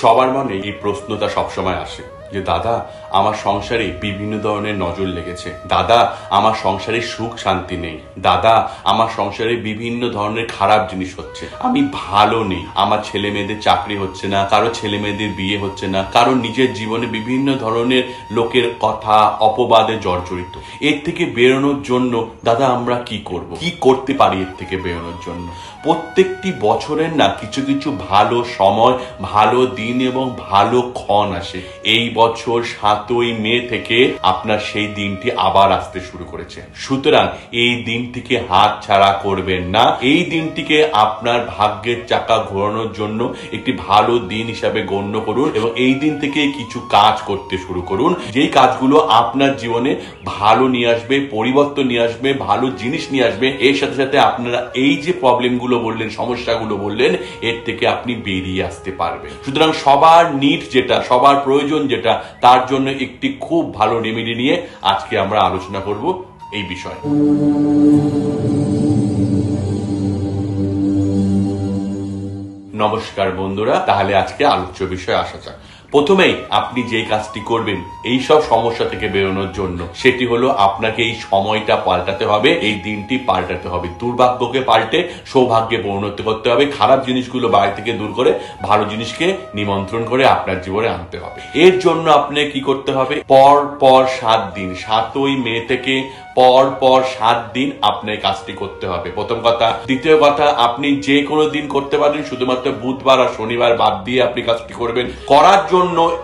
সবার মনে এই প্রশ্নটা সবসময় আসে। যে দাদা, আমার সংসারে বিভিন্ন ধরনের নজর লেগেছে। দাদা, আমার সংসারে সুখ শান্তি নেই। দাদা, আমার সংসারে বিভিন্ন ধরনের খারাপ জিনিস হচ্ছে। আমি ভালো নেই। আমার ছেলে মেয়েদের চাকরি হচ্ছে না, কারও ছেলে মেয়েদের বিয়ে হচ্ছে না, কারও নিজের জীবনে বিভিন্ন ধরনের লোকের কথা, অপবাদে জর্জরিত। এর থেকে বেরোনোর জন্য, দাদা, আমরা কি করব? কি করতে পারি এর থেকে বেরোনোর জন্য? প্রত্যেকটি বছরের না কিছু কিছু ভালো সময়, ভালো দিন এবং ভালো ক্ষণ আসে। এই বছর সাতই মে থেকে আপনার সেই দিনটি আবার আসতে শুরু করেছে। সুতরাং এই দিনটিকে হাত ছাড়া করবেন না। এই দিনটিকে আপনার ভাগ্যের চাকা ঘোরানোর জন্য একটি ভালো দিন হিসাবে গণ্য করুন এবং এই দিন থেকে কিছু কাজ করতে শুরু করুন। যেই কাজগুলো আপনার জীবনে ভালো নিয়ে আসবে, পরিবর্তন নিয়ে আসবে, ভালো জিনিস নিয়ে আসবে, এর সাথে সাথে আপনারা এই যে প্রবলেমগুলো বললেন, সমস্যাগুলো বললেন, এর থেকে আপনি বেরিয়ে আসতে পারবেন। সুতরাং সবার নিট যেটা, সবার প্রয়োজন যেটা তার জন্য একটি খুব ভালো রেমেডি নিয়ে আজকে আমরা আলোচনা করব এই বিষয়ে। নমস্কার বন্ধুরা, তাহলে আজকে আলোচ্য বিষয়ে আসা যাক। প্রথমেই আপনি যে কাজটি করবেন, এই সব সমস্যা থেকে বেরোনোর জন্য। সেটি হলো আপনাকে এই সময়টা পাল্টাতে হবে, এই দিনটি পাল্টাতে হবে। দুর্ভাগ্যকে পাল্টে সৌভাগ্যে পরিণত করতে হবে, খারাপ জিনিসগুলো বাড়ি থেকে দূর করে ভালো জিনিসকে নিমন্ত্রণ করে আপনার জীবনে আনতে হবে। এর জন্য আপনি কি করতে হবে? পর পর সাত দিন, সাতই মে থেকে পর পর সাত দিন আপনার কাজটি করতে হবে। প্রথম কথা। দ্বিতীয় কথা, আপনি যে কোনো দিন করতে পারেন, শুধুমাত্র বুধবার আর শনিবার বাদ দিয়ে আপনি কাজটি করবেন। করার জন্য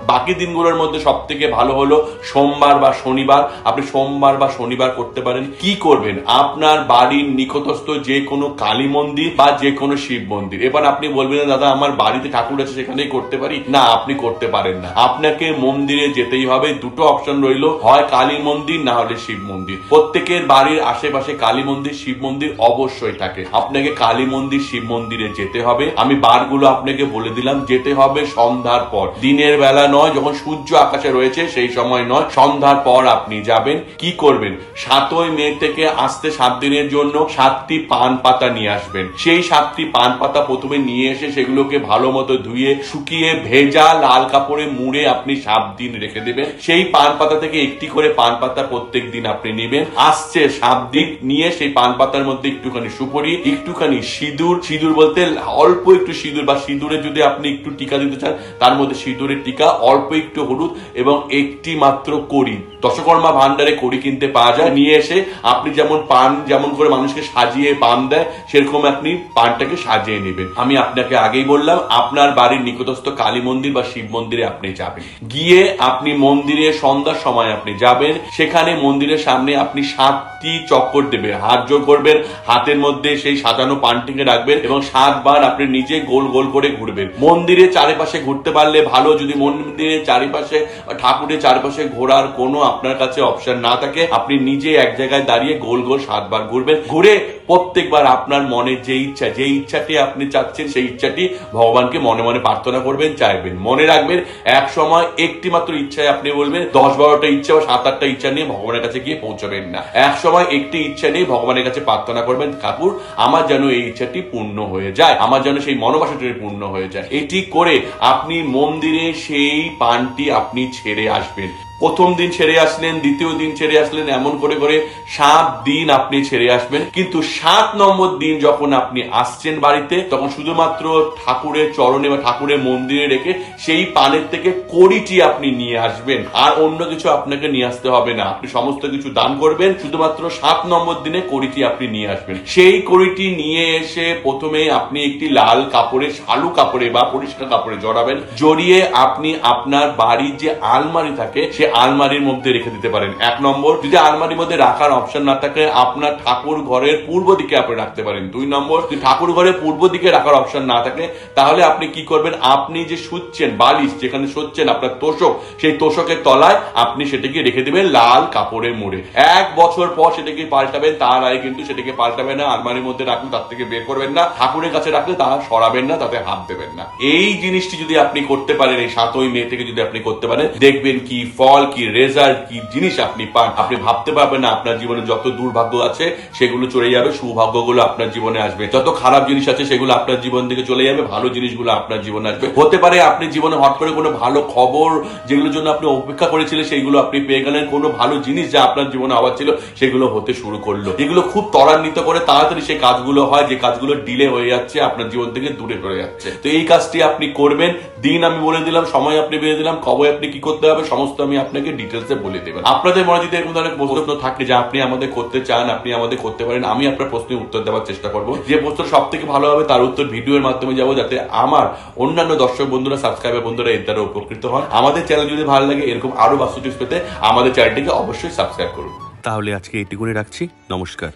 বাকি দিনগুলোর মধ্যে সব থেকে ভালো হলো সোমবার বা শনিবার। আপনি সোমবার বা শনিবার করতে পারেন। কি করবেন? আপনার বাড়ির নিকটস্থ যে কোনো কালী মন্দির বা যে কোনো শিব মন্দির। এবার আপনি বলবেন, দাদা, আমার বাড়িতে ঠাকুর আছে, সেখানেই করতে পারি? না, আপনি করতে পারেন না। আপনাকে মন্দিরে যেতেই হবে। দুটো অপশন রইল, হয় কালী মন্দির, না হলে শিব মন্দির। প্রত্যেকের বাড়ির আশেপাশে কালী মন্দির, শিব মন্দির অবশ্যই থাকে। আপনাকে কালী মন্দির, শিব মন্দিরে যেতে হবে। আমি বারগুলো আপনাকে বলে দিলাম। যেতে হবে সন্ধ্যার পর। দিনের বেলা নয়, যখন সূর্য আকাশে রয়েছে, সেই সময় নয়, সন্ধ্যার পর আপনি যাবেন। কি করবেন? সাতই মে থেকে আসতে সাত দিনের জন্য সাতটি পান পাতা নিয়ে আসবেন। সেই সাতটি পান পাতা প্রথমে নিয়ে এসে সেগুলোকে ভালো মতো ধুয়ে, শুকিয়ে, ভেজা, লাল কাপড়ে মুড়ে আপনি সাত দিন রেখে দেবেন। সেই পান পাতা থেকে একটি করে পান পাতা প্রত্যেক দিন আপনি নেবেন। আসছে সাত দিন, নিয়ে সেই পান পাতার মধ্যে একটুখানি সুপরি, একটুখানি সিঁদুর। সিঁদুর বলতে অল্প একটু সিঁদুর বা সিঁদুরে যদি আপনি একটু টিকা দিতে চান, তার মধ্যে সিঁদুরের টিকা অল্প একটু হলুদ এবং একটি মাত্র করি দশকর্মা ভান্ডারে কড়ি কিনতে পাওয়া যায়। নিয়ে এসে আপনি যেমন পান, যেমন করে মানুষকে সাজিয়ে পান দেয়, সেরকম আপনি পানটাকে সাজিয়ে নেবেন। আমি আপনাকে আগেই বললাম, আপনার বাড়ির নিকটস্থ কালী মন্দির বা শিব মন্দিরে আপনি যাবেন। গিয়ে আপনি মন্দিরে সন্ধ্যার সময় আপনি যাবেন। সেখানে মন্দিরের সামনে আপনি সাতটি চক্কর দেবেন। হাত জোর করবেন, হাতের মধ্যে সেই সাজানো পানটিকে রাখবেন এবং সাতবার আপনি নিজে গোল গোল করে ঘুরবেন। মন্দিরের চারিপাশে ঘুরতে পারলে ভালো যদি মন্দিরের চারিপাশে, ঠাকুরের চারিপাশে ঘোরার কোনো আপনার কাছে অপশন না থাকে, আপনি নিজে এক জায়গায় দাঁড়িয়ে গোল গোল সাতবার ঘুরবেন। ঘুরে প্রত্যেকবার আপনার মনে যে ইচ্ছা, যে ইচ্ছাটি আপনি চাচ্ছেন, সেই ইচ্ছাটি ভগবানকে মনে মনে প্রার্থনা করবেন, চাইবেন। মনে রাখবেন, এক সময় একটি মাত্র ইচ্ছায় আপনি বলবেন, দশ বারোটা ইচ্ছা বা সাত আটটা ইচ্ছা নিয়ে ভগবানের কাছে গিয়ে পৌঁছবেন না। এক সময় একটি ইচ্ছা নিয়ে ভগবানের কাছে প্রার্থনা করবেন, ঠাকুর, আমার যেন এই ইচ্ছাটি পূর্ণ হয়ে যায়, আমার যেন সেই মনোবাসাটি পূর্ণ হয়ে যায়। এটি করে আপনি মন্দিরে সেই পানটি আপনি ছেড়ে আসবেন। প্রথম দিন ছেড়ে আসলেন, দ্বিতীয় দিন ছেড়ে আসলেন, এমন করে করে সাত দিন আপনি ছেড়ে আসবেন। কিন্তু সাত নম্বর দিন যখন আপনি আসছেন বাড়িতে, তখন শুধুমাত্র ঠাকুরের চরণে বা ঠাকুরের মন্দিরে রেখে সেই পানের থেকে কড়িটি আপনি নিয়ে আসবেন। আর অন্য কিছু আপনাকে নিয়ে আসতে হবে না। আপনি সমস্ত কিছু দান করবেন, শুধুমাত্র সাত নম্বর দিনে কড়িটি আপনি নিয়ে আসবেন। সেই কড়িটি নিয়ে এসে প্রথমে আপনি একটি লাল কাপড়ে শালু কাপড়ে বা পরিষ্কার কাপড়ে জড়াবেন। জড়িয়ে আপনি আপনার বাড়ির যে আলমারি থাকে, সে আলমারির মধ্যে রেখে দিতে পারেন। এক নম্বর, যদি আলমারির মধ্যে রাখার অপশন না থাকে, আপনার ঠাকুর ঘরের পূর্ব দিকে আপনি রাখতে পারেন। দুই নম্বর, যদি ঠাকুর ঘরের পূর্ব দিকে রাখার অপশন না থাকে, তাহলে আপনি কি করবেন? আপনি যে শুচ্ছেন বালিশ, যেখানে শুচ্ছেন আপনার তোষক, সেই তোষকের তলায় আপনি সেটাকে রেখে দিবেন লাল কাপড়ে মুড়ে। এক বছর পর সেটাকে পাল্টাবেন, তার আগে কিন্তু সেটাকে পাল্টাবেন না, আলমারির মধ্যে রাখলে তার থেকে বের করবেন না, ঠাকুরের কাছে রাখলে তা সরাবেন না, তাতে হাত দেবেন না। এই জিনিসটি যদি আপনি করতে পারেন, এই সাতই মে থেকে যদি আপনি করতে পারেন, দেখবেন কি ফল ফল কি, রেজাল্ট কি জিনিস আপনি পান, আপনি ভাবতে পারবেন না আপনার জীবনে যত দুর্ভাগ্য আছে, সেগুলো চলে যাবে, সৌভাগ্যগুলো আপনার জীবনে আসবে। যত খারাপ জিনিস আছে, সেগুলো আপনার জীবন থেকে চলে যাবে, ভালো জিনিসগুলো আপনার জীবনে আসবে। হতে পারে আপনি জীবনে হট করে কোনো ভালো খবর যেগুলোর জন্য আপনি অপেক্ষা করেছিলেন সেইগুলো আপনি পেয়ে গেলেন। কোনো ভালো জিনিস যা আপনার জীবনে আবার ছিল, সেগুলো হতে শুরু করল। এগুলো খুব ত্বরান্বিত করে তাড়াতাড়ি সেই কাজগুলো হয়, যে কাজগুলো ডিলে হয়ে যাচ্ছে, আপনার জীবন থেকে দূরে সরে যাচ্ছে। তো এই কাজটি আপনি করবেন। দিন আমি বলে দিলাম, সময় আপনি বেঁধে দিলাম কবে আপনি কি করতে হবে, সমস্ত আমি আপনাকে ডিটেলসে বলে দেবেন। আপনাদের মনে যদি এরকম ধরনের প্রশ্ন থাকে যে আপনি আমাদের করতে চান, আপনি আমাদের করতে পারেন, আমি আপনার প্রশ্নের উত্তর দেওয়ার চেষ্টা করব। যে প্রশ্ন সব থেকে ভালো হবে তার উত্তর ভিডিওর মাধ্যমে যাব যাতে আমার অন্যান্য দর্শক বন্ধুরা সাবস্ক্রাইবার বন্ধুরা এর দ্বারা উপকৃত হন। আমাদের চ্যানেল যদি ভালো লাগে, এরকম আরও বাস্তু টিপস পেতে আমাদের চ্যানেলটিকে অবশ্যই সাবস্ক্রাইব করুন। তাহলে আজকে এইটুকুনি রাখছি। নমস্কার।